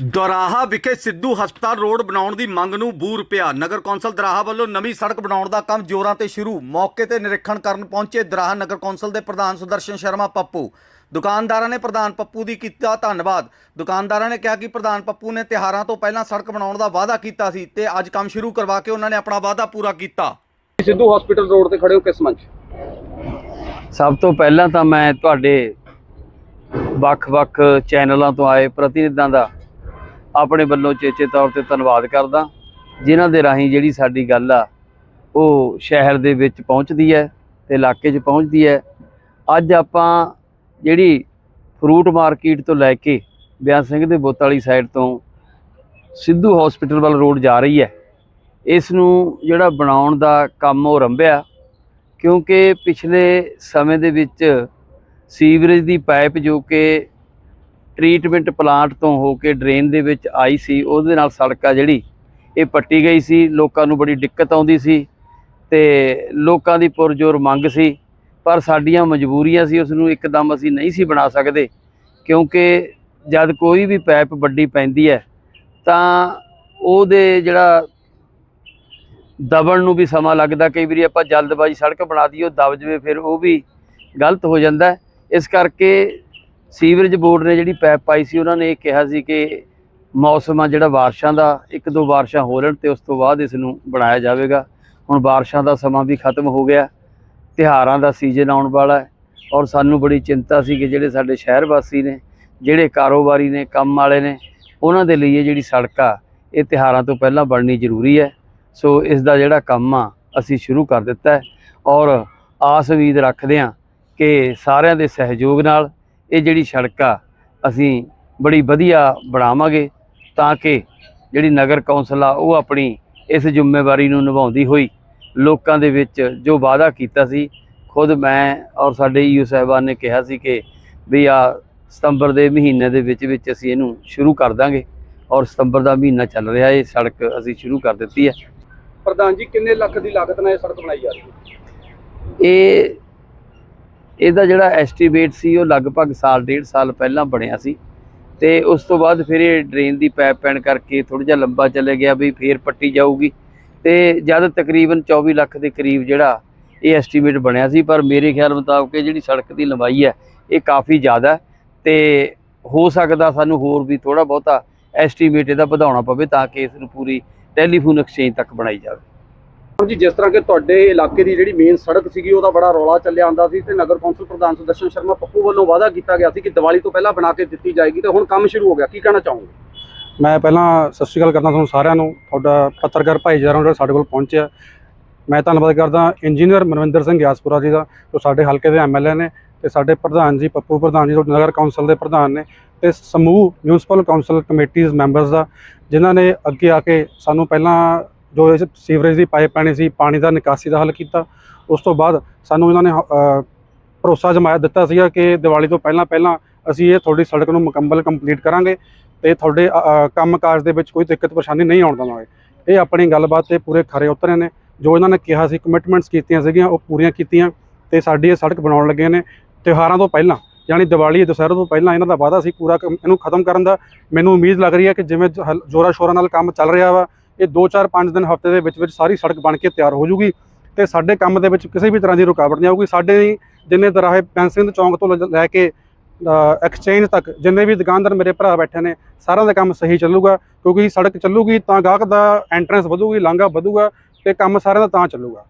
ਦਰਾਹਾ ਵਿਖੇ ਸਿੱਧੂ ਹਸਪਤਾਲ ਰੋਡ ਬਣਾਉਣ ਦੀ ਮੰਗ ਨੂੰ ਬੂਰ ਪਿਆ। ਨਗਰ ਕੌਂਸਲ ਦਰਾਹਾ ਵੱਲੋਂ ਨਵੀਂ ਸੜਕ ਬਣਾਉਣ ਦਾ ਕੰਮ ਜ਼ੋਰਾਂ ਤੇ ਸ਼ੁਰੂ। ਮੌਕੇ ਤੇ ਨਿਰੀਖਣ ਕਰਨ ਪਹੁੰਚੇ ਦਰਾਹਾ ਨਗਰ ਕੌਂਸਲ ਦੇ ਪ੍ਰਧਾਨ ਸੁਦਰਸ਼ਨ ਸ਼ਰਮਾ ਪੱਪੂ। ਦੁਕਾਨਦਾਰਾਂ ਨੇ ਪ੍ਰਧਾਨ ਪੱਪੂ ਦੀ ਕੀਤਾ ਧੰਨਵਾਦ। ਦੁਕਾਨਦਾਰਾਂ ਨੇ ਕਿਹਾ ਕਿ ਪ੍ਰਧਾਨ ਪੱਪੂ ਨੇ ਤਿਹਾਰਾਂ ਤੋਂ ਪਹਿਲਾਂ ਸੜਕ ਬਣਾਉਣ ਦਾ ਵਾਅਦਾ ਕੀਤਾ ਸੀ ਤੇ ਅੱਜ ਕੰਮ ਸ਼ੁਰੂ ਕਰਵਾ ਕੇ ਉਹਨਾਂ ਨੇ ਆਪਣਾ ਵਾਅਦਾ ਪੂਰਾ ਕੀਤਾ। ਸਿੱਧੂ ਹਸਪੀਟਲ ਰੋਡ ਤੇ ਖੜੇ ਹੋ ਕਿਸ ਮੰਚ? ਸਭ ਤੋਂ ਪਹਿਲਾਂ ਤਾਂ ਮੈਂ ਤੁਹਾਡੇ ਵੱਖ-ਵੱਖ ਚੈਨਲਾਂ ਤੋਂ ਆਏ ਪ੍ਰਤੀਨਿਧਾਂ ਦਾ ਆਪਣੇ ਵੱਲੋਂ ਚੇਚੇ ਤੌਰ ਤੇ ਧੰਨਵਾਦ ਕਰਦਾ, ਜਿਨ੍ਹਾਂ ਦੇ ਰਾਹੀਂ ਜਿਹੜੀ ਸਾਡੀ ਗੱਲ ਆ, ਉਹ ਸ਼ਹਿਰ ਦੇ ਵਿੱਚ ਪਹੁੰਚਦੀ ਹੈ ਤੇ ਇਲਾਕੇ 'ਚ ਪਹੁੰਚਦੀ ਹੈ। ਅੱਜ ਆਪਾਂ ਜਿਹੜੀ ਫਰੂਟ ਮਾਰਕੀਟ ਤੋਂ ਲੈ ਕੇ ਬਿਆਨ ਸਿੰਘ ਦੇ ਬੁੱਤ ਵਾਲੀ ਸਾਈਡ ਤੋਂ ਸਿੱਧੂ ਹਸਪੀਟਲ ਵੱਲ ਰੋਡ ਜਾ ਰਹੀ ਹੈ। ਇਸ ਨੂੰ ਜਿਹੜਾ ਬਣਾਉਣ ਦਾ ਕੰਮ ਉਹ ਰੰਭਿਆ, ਕਿਉਂਕਿ ਪਿਛਲੇ ਸਮੇਂ ਦੇ ਵਿੱਚ ਸੀਵਰੇਜ ਦੀ ਪਾਈਪ ਜੋ ਕਿ ਟ੍ਰੀਟਮੈਂਟ ਪਲਾਂਟ ਤੋਂ ਹੋ ਕੇ ਡਰੇਨ ਦੇ ਵਿੱਚ ਆਈ ਸੀ, ਉਹਦੇ ਨਾਲ ਸੜਕ ਆ ਜਿਹੜੀ, ਇਹ ਪੱਟੀ ਗਈ ਸੀ, ਲੋਕਾਂ ਨੂੰ ਬੜੀ ਦਿੱਕਤ ਆਉਂਦੀ ਸੀ ਤੇ ਲੋਕਾਂ ਦੀ ਪੁਰਜੋਰ ਮੰਗ ਸੀ, ਪਰ ਸਾਡੀਆਂ ਮਜਬੂਰੀਆਂ ਸੀ ਉਸ ਨੂੰ ਇੱਕਦਮ ਅਸੀਂ ਨਹੀਂ ਸੀ ਬਣਾ ਸਕਦੇ, ਕਿਉਂਕਿ ਜਦ ਕੋਈ ਵੀ ਪਾਈਪ ਵੱਡੀ ਪੈਂਦੀ ਹੈ, ਤਾਂ ਉਹਦੇ ਜਿਹੜਾ ਦਬਣ ਨੂੰ ਵੀ ਸਮਾਂ ਲੱਗਦਾ, ਕਈ ਵਾਰੀ ਆਪਾਂ ਜਲਦਬਾਜ਼ੀ ਸੜਕ ਬਣਾ ਦਈਏ, ਉਹ ਦਬ ਜਵੇ, ਫਿਰ ਉਹ ਵੀ ਗਲਤ ਹੋ ਜਾਂਦਾ ਇਸ ਕਰਕੇ ਸੀਵਰੇਜ ਬੋਰਡ ਨੇ ਜਿਹੜੀ ਪੈਪ ਪਾਈ ਸੀ, ਉਹਨਾਂ ਨੇ ਇਹ ਕਿਹਾ ਸੀ ਕਿ ਮੌਸਮ ਆ ਜਿਹੜਾ ਬਾਰਿਸ਼ਾਂ ਦਾ, ਇੱਕ ਦੋ ਬਾਰਿਸ਼ਾਂ ਹੋ ਲੈਣ ਤੇ ਉਸ ਤੋਂ ਬਾਅਦ ਇਸ ਨੂੰ ਬਣਾਇਆ ਜਾਵੇਗਾ। ਹੁਣ ਬਾਰਿਸ਼ਾਂ ਦਾ ਸਮਾਂ ਵੀ ਖਤਮ ਹੋ ਗਿਆ, ਤਿਉਹਾਰਾਂ ਦਾ ਸੀਜ਼ਨ ਆਉਣ ਵਾਲਾ ਹੈ ਔਰ ਸਾਨੂੰ ਬੜੀ ਚਿੰਤਾ ਸੀ ਕਿ ਜਿਹੜੇ ਸਾਡੇ ਸ਼ਹਿਰ ਵਾਸੀ ਨੇ, ਜਿਹੜੇ ਕਾਰੋਬਾਰੀ ਨੇ, ਕੰਮ ਵਾਲੇ ਨੇ, ਉਹਨਾਂ ਦੇ ਲਈ ਇਹ ਜਿਹੜੀ ਸੜਕ ਆ, ਇਹ ਤਿਉਹਾਰਾਂ ਤੋਂ ਪਹਿਲਾਂ ਬਣਨੀ ਜ਼ਰੂਰੀ ਹੈ। ਸੋ ਇਸ ਦਾ ਜਿਹੜਾ ਕੰਮ ਆ, ਅਸੀਂ ਸ਼ੁਰੂ ਕਰ ਦਿੱਤਾ ਹੈ ਔਰ ਆਸ ਉਮੀਦ ਰੱਖਦੇ ਹਾਂ ਕਿ ਸਾਰਿਆਂ ਦੇ ਸਹਿਯੋਗ ਨਾਲ ਇਹ ਜਿਹੜੀ ਸੜਕ ਆ ਅਸੀਂ ਬੜੀ ਵਧੀਆ ਬਣਾਵਾਂਗੇ ਤਾਂ ਕਿ ਜਿਹੜੀ ਨਗਰ ਕੌਂਸਲ ਆ ਉਹ ਆਪਣੀ ਇਸ ਜ਼ਿੰਮੇਵਾਰੀ ਨੂੰ ਨਿਭਾਉਂਦੀ ਹੋਈ ਲੋਕਾਂ ਦੇ ਵਿੱਚ ਜੋ ਵਾਅਦਾ ਕੀਤਾ ਸੀ ਖੁਦ ਮੈਂ ਔਰ ਸਾਡੇ ਈਓ ਸਾਹਿਬਾਨ ਨੇ ਕਿਹਾ ਸੀ ਕਿ ਵੀ ਆ ਸਤੰਬਰ ਦੇ ਮਹੀਨੇ ਦੇ ਵਿੱਚ ਵਿੱਚ ਅਸੀਂ ਇਹਨੂੰ ਸ਼ੁਰੂ ਕਰ ਦਾਂਗੇ ਔਰ ਸਤੰਬਰ ਦਾ ਮਹੀਨਾ ਚੱਲ ਰਿਹਾ ਇਹ ਸੜਕ ਅਸੀਂ ਸ਼ੁਰੂ ਕਰ ਦਿੱਤੀ ਹੈ। ਪ੍ਰਧਾਨ ਜੀ ਕਿੰਨੇ ਲੱਖ ਦੀ ਲਾਗਤ ਨਾਲ ਇਹ ਸੜਕ ਬਣਾਈ ਜਾ ਰਹੀ ਹੈ? ਇਹ ਇਹਦਾ ਜਿਹੜਾ ਐਸਟੀਮੇਟ ਸੀ, ਉਹ ਲਗਭਗ ਸਾਲ, ਡੇਢ ਸਾਲ ਪਹਿਲਾਂ ਬਣਿਆ ਸੀ। ਤੇ ਉਸ ਤੋਂ ਬਾਅਦ ਫਿਰ ਇਹ ਡਰੇਨ ਦੀ ਪਾਈਪ ਪੈਣ ਕਰਕੇ ਥੋੜਾ ਜਿਹਾ ਲੰਬਾ ਚੱਲੇ ਗਿਆ ਵੀ ਫੇਰ ਪੱਟੀ ਜਾਊਗੀ। ਤੇ ਜਦ ਤਕਰੀਬਨ 24 ਲੱਖ ਦੇ ਕਰੀਬ ਜਿਹੜਾ ਇਹ ਐਸਟੀਮੇਟ ਬਣਿਆ ਸੀ, ਪਰ ਮੇਰੇ ਖਿਆਲ ਮੁਤਾਬਕ ਜਿਹੜੀ ਸੜਕ ਦੀ ਲੰਬਾਈ ਹੈ, ਇਹ ਕਾਫੀ ਜ਼ਿਆਦਾ ਹੈ। ਤੇ ਹੋ ਸਕਦਾ ਸਾਨੂੰ ਹੋਰ ਵੀ ਥੋੜਾ ਬਹੁਤਾ ਐਸਟੀਮੇਟ ਇਹਦਾ ਵਧਾਉਣਾ ਪਵੇ, ਤਾਂ ਕਿ ਇਸ ਨੂੰ ਪੂਰੀ ਟੈਲੀਫੋਨ ਐਕਸਚੇਂਜ ਤੱਕ ਬਣਾਈ ਜਾਵੇ। ਜੀ, ਜਿਸ ਤਰ੍ਹਾਂ ਕਿ ਤੁਹਾਡੇ ਇਲਾਕੇ ਦੀ ਜਿਹੜੀ ਮੇਨ ਸੜਕ ਸੀਗੀ, ਉਹਦਾ ਬੜਾ ਰੌਲਾ ਚੱਲਿਆ ਆਂਦਾ ਸੀ ਤੇ ਨਗਰ ਕੌਂਸਲ ਪ੍ਰਧਾਨ ਸੁਦਰਸ਼ਨ ਸ਼ਰਮਾ ਪੱਪੂ ਵੱਲੋਂ ਵਾਅਦਾ ਕੀਤਾ ਗਿਆ ਸੀ ਕਿ ਦੀਵਾਲੀ ਤੋਂ ਪਹਿਲਾਂ ਬਣਾ ਕੇ ਦਿੱਤੀ ਜਾਏਗੀ ਤੇ ਹੁਣ ਕੰਮ ਸ਼ੁਰੂ ਹੋ ਗਿਆ। ਕੀ ਕਹਿਣਾ ਚਾਹੋਗੇ? ਮੈਂ ਪਹਿਲਾਂ ਸਤਿ ਸ਼੍ਰੀ ਅਕਾਲ ਕਰਦਾ ਤੁਹਾਨੂੰ ਸਾਰਿਆਂ ਨੂੰ। ਤੁਹਾਡਾ ਪੱਤਰਕਾਰ ਭਾਈਚਾਰਾ ਜਿਹੜਾ ਸਾਡੇ ਕੋਲ ਪਹੁੰਚਿਆ। ਮੈਂ ਧੰਨਵਾਦ ਕਰਦਾ ਇੰਜੀਨੀਅਰ ਮਨਵਿੰਦਰ ਸਿੰਘ ਗਿਆਸਪੁਰਾ ਜੀ ਦਾ, ਜੋ ਸਾਡੇ ਹਲਕੇ ਦੇ ਐਮਐਲਏ ਨੇ ਤੇ ਸਾਡੇ ਪ੍ਰਧਾਨ ਜੀ, ਪੱਪੂ ਪ੍ਰਧਾਨ ਜੀ ਜੋ ਨਗਰ ਕੌਂਸਲ ਦੇ ਪ੍ਰਧਾਨ ਨੇ ਤੇ ਸਮੂਹ ਮਿਊਨਿਸਪਲ ਕੌਂਸਲ ਕਮੇਟੀਜ਼ ਮੈਂਬਰਸ ਦਾ, ਜਿਨ੍ਹਾਂ ਨੇ ਅੱਗੇ ਆ ਕੇ ਸਾਨੂੰ ਪਹਿਲਾਂ ਜੋ ਇਸ ਸੀਵਰੇਜ ਦੀ ਪਾਈਪ ਪੈਣੀ ਸੀ ਪਾਣੀ ਦਾ ਨਿਕਾਸੀ ਦਾ ਹੱਲ ਕੀਤਾ। ਉਸ ਤੋਂ ਬਾਅਦ ਸਾਨੂੰ ਇਹਨਾਂ ਨੇ ਭਰੋਸਾ ਜਮਾਇਆ ਦਿੱਤਾ ਸੀਗਾ ਕਿ ਦੀਵਾਲੀ ਤੋਂ ਪਹਿਲਾਂ ਪਹਿਲਾਂ ਅਸੀਂ ਇਹ ਤੁਹਾਡੀ ਸੜਕ ਨੂੰ ਮੁਕੰਮਲ ਕੰਪਲੀਟ ਕਰਾਂਗੇ ਤੇ ਤੁਹਾਡੇ ਅ, ਅ, ਕੰਮਕਾਜ ਦੇ ਵਿੱਚ ਕੋਈ ਦਿੱਕਤ ਪਰੇਸ਼ਾਨੀ ਨਹੀਂ ਆਉਣ ਦੇਵਾਂਗੇ। ਇਹ ਆਪਣੀ ਗੱਲਬਾਤ ਤੇ ਪੂਰੇ ਖਰੇ ਉਤਰੇ ਨੇ। ਜੋ ਇਹਨਾਂ ਨੇ ਕਿਹਾ ਸੀ ਕਮਿਟਮੈਂਟਸ ਕੀਤੀਆਂ ਸੀਗੀਆਂ ਉਹ ਪੂਰੀਆਂ ਕੀਤੀਆਂ ਤੇ ਸਾਡੀ ਇਹ ਸੜਕ ਬਣਾਉਣ ਲੱਗੇ ਨੇ। ਤਿਉਹਾਰਾਂ ਤੋਂ ਪਹਿਲਾਂ ਯਾਨੀ ਦੀਵਾਲੀ ਦੁਸਹਿਰੇ ਤੋਂ ਪਹਿਲਾਂ ਇਹਨਾਂ ਦਾ ਵਾਅਦਾ ਸੀ ਪੂਰਾ ਕੰਮ- ਇਹਨੂੰ ਖਤਮ ਕਰਨ ਦਾ। ਮੈਨੂੰ ਉਮੀਦ ਲੱਗ ਰਹੀ ਹੈ ਕਿ ਜਿਵੇਂ ਜੋਰਾ ਸ਼ੋਰਾਂ ਨਾਲ ਕੰਮ ਚੱਲ ਰਿਹਾ ਵਾ ਇਹ 2-4 5 ਦਿਨ ਹਫ਼ਤੇ ਦੇ ਵਿੱਚ ਵਿੱਚ ਸਾਰੀ ਸੜਕ ਬਣ ਕੇ ਤਿਆਰ ਹੋ ਜੂਗੀ ਤੇ ਸਾਡੇ ਕੰਮ ਦੇ ਵਿੱਚ ਕਿਸੇ ਵੀ ਤਰ੍ਹਾਂ ਦੀ ਰੁਕਾਵਟ ਨਹੀਂ ਆਊਗੀ। ਸਾਡੇ ਜਿੰਨੇ ਤਰ੍ਹਾਂ ਇਹ ਚੌਂਕ ਤੋਂ ਲ- ਲੈ ਕੇ ਐਕਸਚੇਂਜ ਤੱਕ ਜਿੰਨੇ ਵੀ ਦੁਕਾਨਦਾਰ ਮੇਰੇ ਭਰਾ ਬੈਠੇ ਨੇ, ਸਾਰਿਆਂ ਦਾ ਕੰਮ ਸਹੀ ਚੱਲੂਗਾ ਕਿਉਂਕਿ ਸੜਕ ਚੱਲੂਗੀ ਤਾਂ ਗਾਹਕ ਦਾ ਐਂਟਰੈਂਸ ਵਧੂਗੀ, ਲਾਂਘਾ ਵਧੂਗਾ ਤੇ ਕੰਮ ਸਾਰਿਆਂ ਦਾ ਤਾਂ ਚੱਲੂਗਾ।